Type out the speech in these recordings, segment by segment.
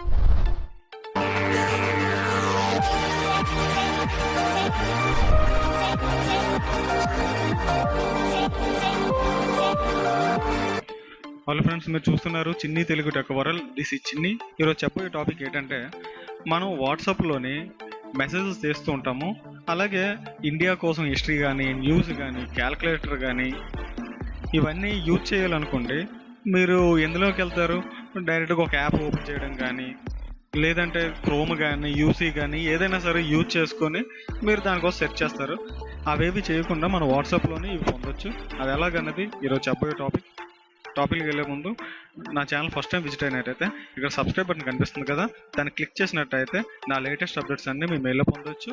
Hello friends మీరు చూస్తున్నారు చిన్ని తెలుగు టెక్ వరల్ దిస్ ఈ చిన్ని. ఈరోజు చెప్పబోయే టాపిక్ ఏంటంటే మనం వాట్సాప్లోని మెసేజెస్ చేస్తూ ఉంటాము. అలాగే ఇండియా కోసం హిస్టరీ కానీ న్యూస్ కానీ క్యాల్కులేటర్ కానీ ఇవన్నీ యూజ్ చేయాలనుకోండి మీరు ఎందులోకి వెళ్తారు? డైరెక్ట్గా ఒక యాప్ ఓపెన్ చేయడం కానీ లేదంటే క్రోమ్ కానీ యూసీ కానీ ఏదైనా సరే యూజ్ చేసుకొని మీరు దానికోసం సెర్చ్ చేస్తారు. అవేవి చేయకుండా మన వాట్సాప్లోనే ఇవి పొందొచ్చు. అది ఎలాగన్నది ఈరోజు చెప్పబోయే టాపిక్. టాపిక్కి వెళ్ళే ముందు నా ఛానల్ ఫస్ట్ టైం విజిట్ అయినట్టయితే ఇక్కడ సబ్స్క్రైబ్ బటన్ కనిపిస్తుంది కదా దాన్ని క్లిక్ చేసినట్టయితే నా లేటెస్ట్ అప్డేట్స్ అన్నీ మీ మెయిల్లో పొందొచ్చు.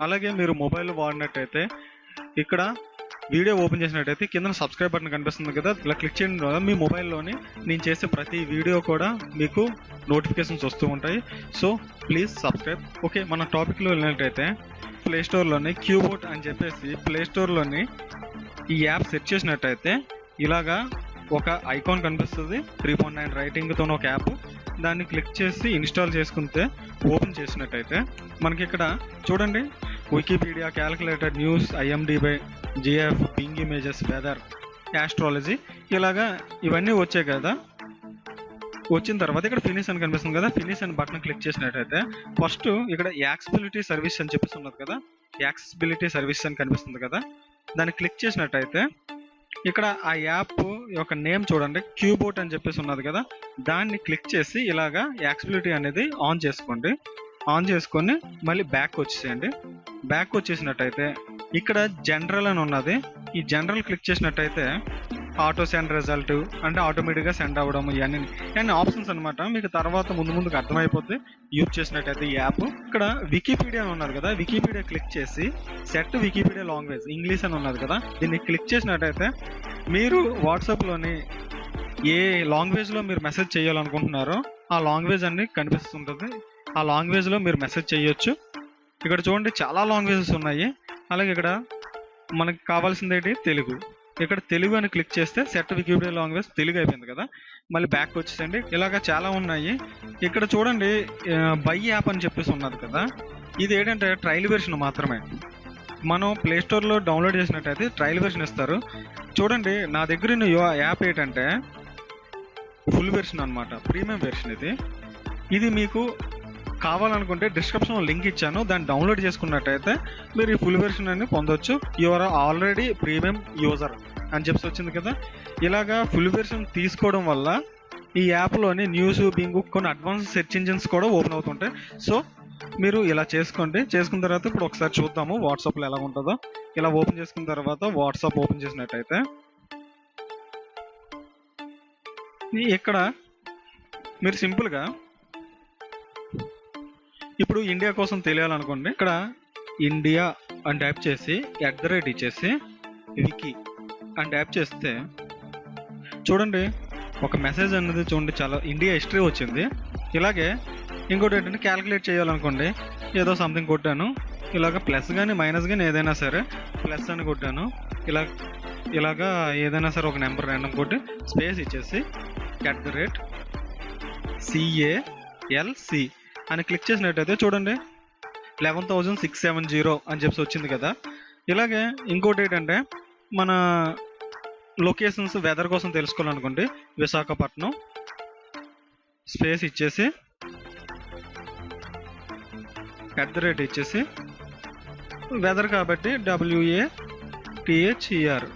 అలాగే మీరు మొబైల్ వాడినట్టయితే ఇక్కడ వీడియో ఓపెన్ చేసినట్టయితే కింద సబ్స్క్రైబ్ బటన్ కనిపిస్తుంది కదా ఇలా క్లిక్ చేయడం ద్వారా మీ మొబైల్లోని నేను చేసే ప్రతి వీడియో కూడా మీకు నోటిఫికేషన్స్ వస్తూ ఉంటాయి. సో ప్లీజ్ సబ్స్క్రైబ్ ఓకే మన టాపిక్లో వెళ్ళినట్టయితే ప్లే స్టోర్లోని క్యూబోర్డ్ అని చెప్పేసి ప్లే స్టోర్లోని ఈ యాప్ సెర్చ్ చేసినట్టయితే ఇలాగా ఒక ఐకాన్ కనిపిస్తుంది. త్రీ పాయింట్ నైన్ రైటింగ్తో ఒక యాప్ దాన్ని క్లిక్ చేసి ఇన్స్టాల్ చేసుకుంటే ఓపెన్ చేసినట్టయితే మనకి ఇక్కడ చూడండి Wikipedia calculator news IMDb GF Bing images weather astrology ఇలాగా ఇవన్నీ వచ్చాయి కదా. వచ్చిన తర్వాత ఇక్కడ ఫినిష్ అని కనిపిస్తుంది కదా. ఫినిష్ అని బటన్ క్లిక్ చేసినట్టయితే ఫస్ట్ ఇక్కడ యాక్సిబిలిటీ సర్వీస్ అని చెప్పేసి ఉన్నది కదా. యాక్సెసిబిలిటీ సర్వీస్ అని కనిపిస్తుంది కదా. దాన్ని క్లిక్ చేసినట్టయితే ఇక్కడ ఆ యాప్ యొక్క నేమ్ చూడండి. క్యూబోట్ అని చెప్పేసి ఉన్నది కదా. దాన్ని క్లిక్ చేసి ఇలాగా యాక్సిబిలిటీ అనేది ఆన్ చేసుకోండి. ఆన్ చేసుకొని మళ్ళీ బ్యాక్ వచ్చేసేయండి. బ్యాక్ వచ్చేసినట్టయితే ఇక్కడ జనరల్ అని ఉన్నది. ఈ జనరల్ క్లిక్ చేసినట్టయితే ఆటో సెండ్ రిజల్ట్ అంటే ఆటోమేటిక్గా సెండ్ అవ్వడం ఇవన్నీ. ఇవన్నీ ఆప్షన్స్ అనమాట మీకు తర్వాత ముందు ముందుకు అర్థమైపోతే యూజ్ చేసినట్టయితే ఈ యాప్ ఇక్కడ వికీపీడియా అని ఉన్నది కదా. వికీపీడియా క్లిక్ చేసి సెట్ వికీపీడియా లాంగ్వేజ్ ఇంగ్లీష్ అని ఉన్నది కదా. దీన్ని క్లిక్ చేసినట్టయితే మీరు వాట్సాప్లోని ఏ లాంగ్వేజ్లో మీరు మెసేజ్ చేయాలనుకుంటున్నారో ఆ లాంగ్వేజ్ అన్ని కనిపిస్తుంటుంది. ఆ లాంగ్వేజ్లో మీరు మెసేజ్ చేయొచ్చు. ఇక్కడ చూడండి చాలా లాంగ్వేజెస్ ఉన్నాయి. అలాగే ఇక్కడ మనకి కావాల్సింది ఏంటి? తెలుగు. ఇక్కడ తెలుగు అని క్లిక్ చేస్తే సెట్ వికీపీడియా లాంగ్వేజ్ తెలుగు అయిపోయింది కదా. మళ్ళీ బ్యాక్ వచ్చేసండి ఇలాగ చాలా ఉన్నాయి. ఇక్కడ చూడండి బై యాప్ అని చెప్పేసి ఉన్నది కదా. ఇది ఏంటంటే ట్రయల్ వెర్షన్ మాత్రమే. మనం ప్లే స్టోర్లో డౌన్లోడ్ చేసినట్టయితే ట్రయల్ వెర్షన్ ఇస్తారు. చూడండి నా దగ్గర యాప్ ఏంటంటే ఫుల్ వెర్షన్ అనమాట ప్రీమియం వెర్షన్ ఇది. ఇది మీకు కావాలనుకుంటే డిస్క్రిప్షన్లో లింక్ ఇచ్చాను. దాన్ని డౌన్లోడ్ చేసుకున్నట్టయితే మీరు ఈ ఫుల్ వెర్షన్ అని పొందొచ్చు. యువర్ ఆల్రెడీ ప్రీమియం యూజర్ అని చెప్పి వచ్చింది కదా. ఇలాగా ఫుల్ వెర్షన్ తీసుకోవడం వల్ల ఈ యాప్లోని న్యూస్ బింగ్ కొన్ని అడ్వాన్స్ సెర్చ్ ఇంజిన్స్ కూడా ఓపెన్ అవుతుంటాయి. సో మీరు ఇలా చేసుకోండి. చేసుకున్న తర్వాత ఇప్పుడు ఒకసారి చూద్దాము వాట్సాప్లో ఎలా ఉంటుందో. ఇలా ఓపెన్ చేసుకున్న తర్వాత వాట్సాప్ ఓపెన్ చేసినట్టయితే ఇక్కడ మీరు సింపుల్గా ఇప్పుడు ఇండియా కోసం తెలియాలనుకోండి ఇక్కడ ఇండియా అని టైప్ చేసి ఎట్ ద రేట్ ఇచ్చేసి వికీ అని టైప్ చేస్తే చూడండి ఒక మెసేజ్ అనేది చూడండి చాలా ఇండియా హిస్టరీ వచ్చింది. ఇలాగే ఇంకోటి ఏంటంటే క్యాలిక్యులేట్ చేయాలనుకోండి ఏదో సంథింగ్ కొట్టాను ఇలాగ ప్లస్ కానీ మైనస్ కానీ ఏదైనా సరే ప్లస్ అని కొట్టాను ఇలా ఇలాగా ఏదైనా సరే ఒక నెంబర్ ర్యాండమ్ కొట్టి స్పేస్ ఇచ్చేసి at the rate C A L C అని క్లిక్ చేసినట్టయితే చూడండి eleven thousand six seven zero అని చెప్పి వచ్చింది కదా. ఇలాగే ఇంకోటి ఏంటంటే మన లొకేషన్స్ వెదర్ కోసం తెలుసుకోవాలనుకోండి విశాఖపట్నం స్పేస్ ఇచ్చేసి ఎట్ ద రేట్ ఇచ్చేసి వెదర్ కాబట్టి W A T H E R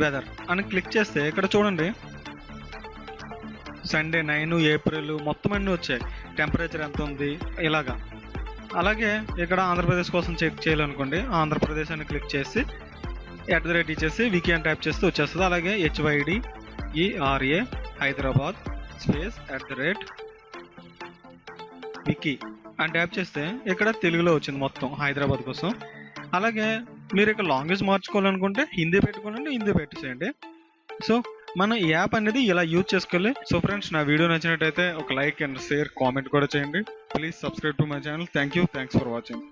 weather అని క్లిక్ చేస్తే ఇక్కడ చూడండి సండే నైన్ ఏప్రిల్ మొత్తం అన్నీ వచ్చాయి. టెంపరేచర్ ఎంత ఉంది? ఇలాగా. అలాగే ఇక్కడ ఆంధ్రప్రదేశ్ కోసం చెక్ చేయాలనుకోండి. ఆంధ్రప్రదేశ్ అని క్లిక్ చేసి ఎట్ ద రేట్ ఇచ్చేసి వికీ అని టైప్ చేస్తే వచ్చేస్తుంది. అలాగే H Y D E R A Hyderabad space at the rate wiki అని ట్యాప్ చేస్తే ఇక్కడ తెలుగులో వచ్చింది మొత్తం హైదరాబాద్ కోసం. అలాగే మీరు ఇక్కడ లాంగ్వేజ్ మార్చుకోవాలనుకుంటే హిందీ పెట్టుకోవాలంటే హిందీ పెట్టేసేయండి. సో మన ఈ యాప్ అనేది ఇలా యూజ్ చేసుకోవాలి. సో ఫ్రెండ్స్ నా వీడియో నచ్చినట్టయితే ఒక లైక్ అండ్ షేర్ కామెంట్ కూడా చేయండి. Please subscribe to my channel. Thank you thanks for watching.